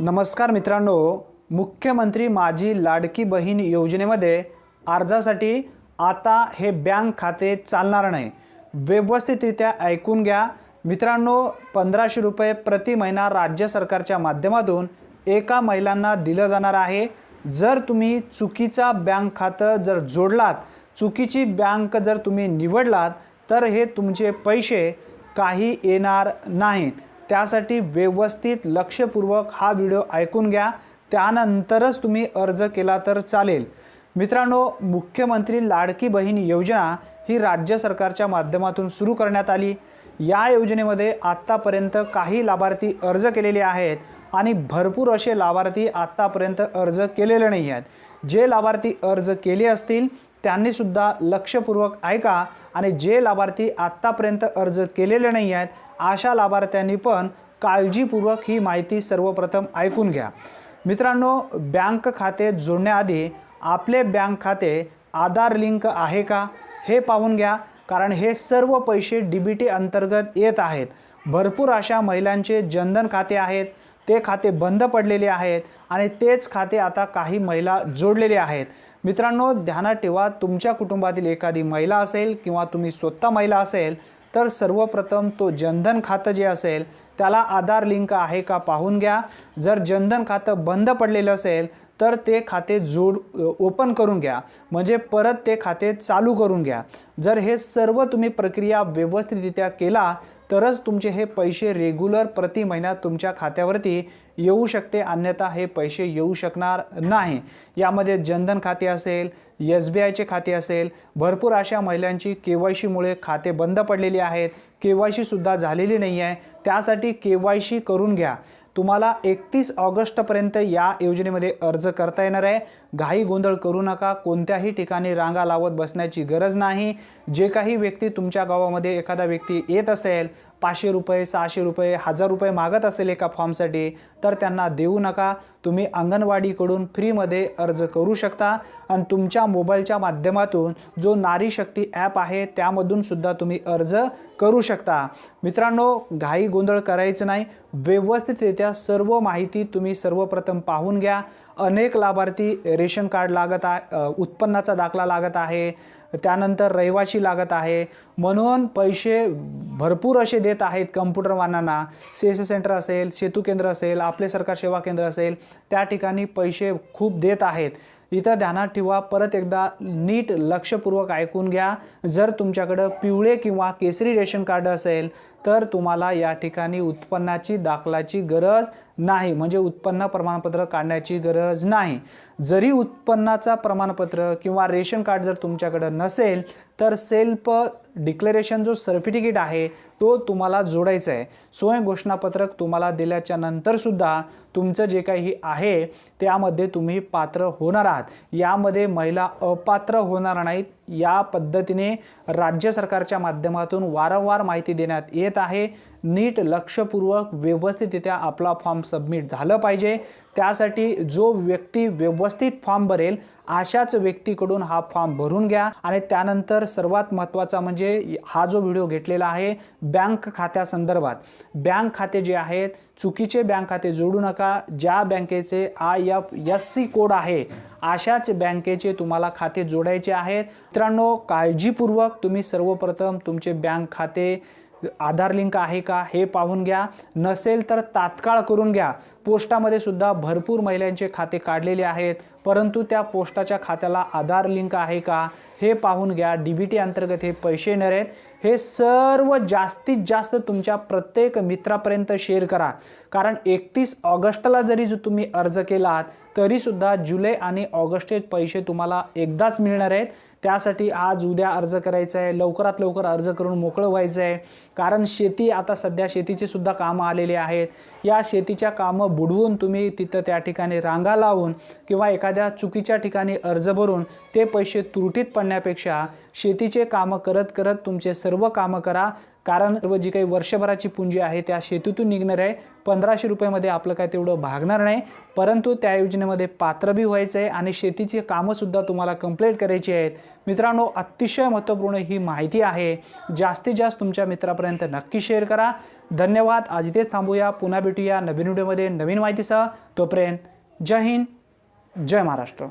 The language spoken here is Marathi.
नमस्कार मित्रांनो मुख्यमंत्री माझी लाडकी बहीण योजनेमध्ये अर्जासाठी आता हे बँक खाते चालणार नाही. व्यवस्थितरित्या ऐकून घ्या. मित्रांनो पंधराशे रुपये प्रति महिना राज्य सरकारच्या माध्यमातून एका महिलांना दिलं जाणार आहे. जर तुम्ही चुकीचा बँक खातं जर जोडलात चुकीची बँक जर तुम्ही निवडलात तर हे तुमचे पैसे काही येणार नाहीत. त्यासाठी व्यवस्थित लक्षपूर्वक हा व्हिडिओ ऐकून घ्या. त्यानंतरच तुम्ही अर्ज केला तर चालेल. मित्रांनो मुख्यमंत्री लाडकी बहीण योजना ही राज्य सरकारच्या माध्यमातून सुरू करण्यात आली. या योजनेमध्ये आत्तापर्यंत काही लाभार्थी अर्ज केलेले आहेत आणि भरपूर असे लाभार्थी आत्तापर्यंत अर्ज केलेले नाही आहेत. जे लाभार्थी अर्ज केले असतील त्यांनीसुद्धा लक्षपूर्वक ऐका आणि जे लाभार्थी आत्तापर्यंत अर्ज केलेले नाही आहेत अशा लाभार्थ्यांनी पण काळजीपूर्वक ही माहिती सर्वप्रथम ऐकून घ्या. मित्रांनो बँक खाते जोडण्याआधी आपले बँक खाते आधार लिंक आहे का हे पाहून घ्या कारण हे सर्व पैसे डी बी टी अंतर्गत येत आहेत. भरपूर अशा महिलांचे जनधन खाते आहेत ते खाते बंद पडलेले आहेत आणि तेच खाते आता काही महिला जोडलेले आहेत. मित्रांनो ध्यानात ठेवा तुमच्या कुटुंबातील एखादी महिला असेल किंवा तुम्ही स्वतः महिला असेल तर सर्वप्रथम तो जनधन खातं जे असेल त्याला आधार लिंक आहे का पाहून घ्या. जर जनधन खातं बंद पडलेलं असेल तर ते खाते जोड ओपन करून घ्या. म्हणजे परत ते खाते चालू करून घ्या. जर हे सर्व तुम्ही प्रक्रिया व्यवस्थितरित्या केला तरच तुमचे हे पैसे रेग्युलर प्रति महिन्यात तुमच्या खात्यावरती येऊ शकते. अन्यथा हे पैसे येऊ शकणार नाही. यामध्ये जनधन खाते असेल एस बी आयचे खाते असेल भरपूर अशा महिलांची के वाय सीमुळे खाते बंद पडलेली आहेत. के वाय सीसुद्धा झालेली नाही आहे त्यासाठी के वाय सी करून घ्या. तुम्हाला एकतीस ऑगस्टपर्यंत या योजनेमध्ये अर्ज करता येणार आहे. घाई गोंधळ करू नका. कोणत्याही ठिकाणी रांगा लावत बसण्याची गरज नाही. जे काही व्यक्ती तुमच्या गावामध्ये एखादा व्यक्ती येत असेल पाचशे रुपये सहाशे रुपये हजार रुपये मागत असेल एका फॉर्मसाठी तर त्यांना देऊ नका. तुम्ही अंगणवाडीकडून फ्रीमध्ये अर्ज करू शकता. आणि तुमच्या मोबाईलच्या माध्यमातून जो नारी शक्ती ॲप आहे त्यामधून सुद्धा तुम्ही अर्ज करू शकता. मित्रांनो घाई गोंधळ करायचं नाही. व्यवस्थितरित्या सर्व माहिती तुम्ही सर्वप्रथम पाहून घ्या. अनेक लाभार्थी रेशन कार्ड लागत आहे उत्पन्नाचा दाखला लागत आहे. त्यानंतर रहिवाशी लागत आहे. म्हणून पैसे भरपूर असे देत आहेत कम्प्युटरवानांना सी एस सेंटर असेल सेतू केंद्र असेल आपले सरकार सेवा केंद्र असेल त्या ठिकाणी पैसे खूप देत आहेत. इथं ध्यानात ठेवा. परत एकदा नीट लक्षपूर्वक ऐकून घ्या. जर तुमच्याकडं पिवळे किंवा केसरी रेशन कार्ड असेल तर तुम्हाला या ठिकाणी उत्पन्नाची दाखलाची गरज नाही. म्हणजे उत्पन्न प्रमाणपत्र काढण्याची गरज नाही. जरी उत्पन्नाचा प्रमाणपत्र किंवा रेशन कार्ड जर तुमच्याकडं नसेल तर सेल्फ डिक्लेरेशन जो सर्टिफिकेट आहे तो तुम्हाला जोडायचा आहे. स्वयं घोषणापत्रक तुम्हाला दिल्याच्या नंतरसुद्धा तुमचं जे काही आहे त्यामध्ये तुम्ही पात्र होणार आहात. यामध्ये महिला अपात्र होणार नाहीत या पद्धतीने राज्य सरकारच्या माध्यमातून वारंवार माहिती देण्यात येत आहे. नीट लक्षपूर्वक व्यवस्थितरित्या आपला फॉर्म सबमिट झालं पाहिजे. त्यासाठी जो व्यक्ती व्यवस्थित फॉर्म भरेल अशाच व्यक्तीकडून हा फॉर्म भरून घ्या. आणि त्यानंतर सर्वात महत्त्वाचा म्हणजे हा जो व्हिडिओ घेतलेला आहे बँक खात्यासंदर्भात बँक खाते जे आहेत चुकीचे बँक खाते जोडू नका. ज्या बँकेचे I F S C code आहे अशाच बँकेचे तुम्हाला खाते जोडायचे आहेत. मित्रांनो काळजीपूर्वक तुम्ही सर्वप्रथम तुमचे बँक खाते आधार लिंक आहे का हे पाहून घ्या. नसेल तर तात्काळ करून घ्या. पोस्टामध्ये सुद्धा भरपूर महिलांचे खाते काढलेले आहेत. परंतु त्या पोस्टाच्या खात्याला आधार लिंक आहे का हे पाहून घ्या. डी बी टी अंतर्गत हे पैसे येणार आहेत. हे सर्व जास्तीत जास्त तुमच्या प्रत्येक मित्रापर्यंत शेअर करा. कारण एकतीस ऑगस्टला जरी जो तुम्ही अर्ज केलात तरीसुद्धा जुलै आणि ऑगस्टचे पैसे तुम्हाला एकदाच मिळणार आहेत. त्यासाठी आज उद्या अर्ज करायचं आहे लवकरात लवकर अर्ज करून मोकळं व्हायचं आहे कारण शेती आता सध्या शेतीचीसुद्धा कामं आलेली आहेत. या शेतीच्या कामं बुडवून तुम्ही तिथं त्या ठिकाणी रांगा लावून किंवा एखाद्या चुकीच्या ठिकाणी अर्ज भरून ते पैसे तुरटीत पडण्यापेक्षा शेतीचे कामं करत करत तुमचे सर्व कामं करा. कारण सर्व जी काही वर्षभराची पुंजी आहे त्या शेतीतून निघणार आहे. पंधराशे रुपयामध्ये आपलं काय तेवढं भागणार नाही. परंतु त्या योजनेमध्ये पात्र बी व्हायचं आहे आणि शेतीची कामंसुद्धा तुम्हाला कंप्लीट करायची आहेत. मित्रांनो अतिशय महत्त्वपूर्ण ही माहिती आहे. जास्तीत जास्त तुमच्या मित्रापर्यंत नक्की शेअर करा. धन्यवाद. आज इथेच थांबूया. पुन्हा भेटूया नवीन व्हिडिओमध्ये नवीन माहितीसह. तोपर्यंत जय हिंद. जय महाराष्ट्र.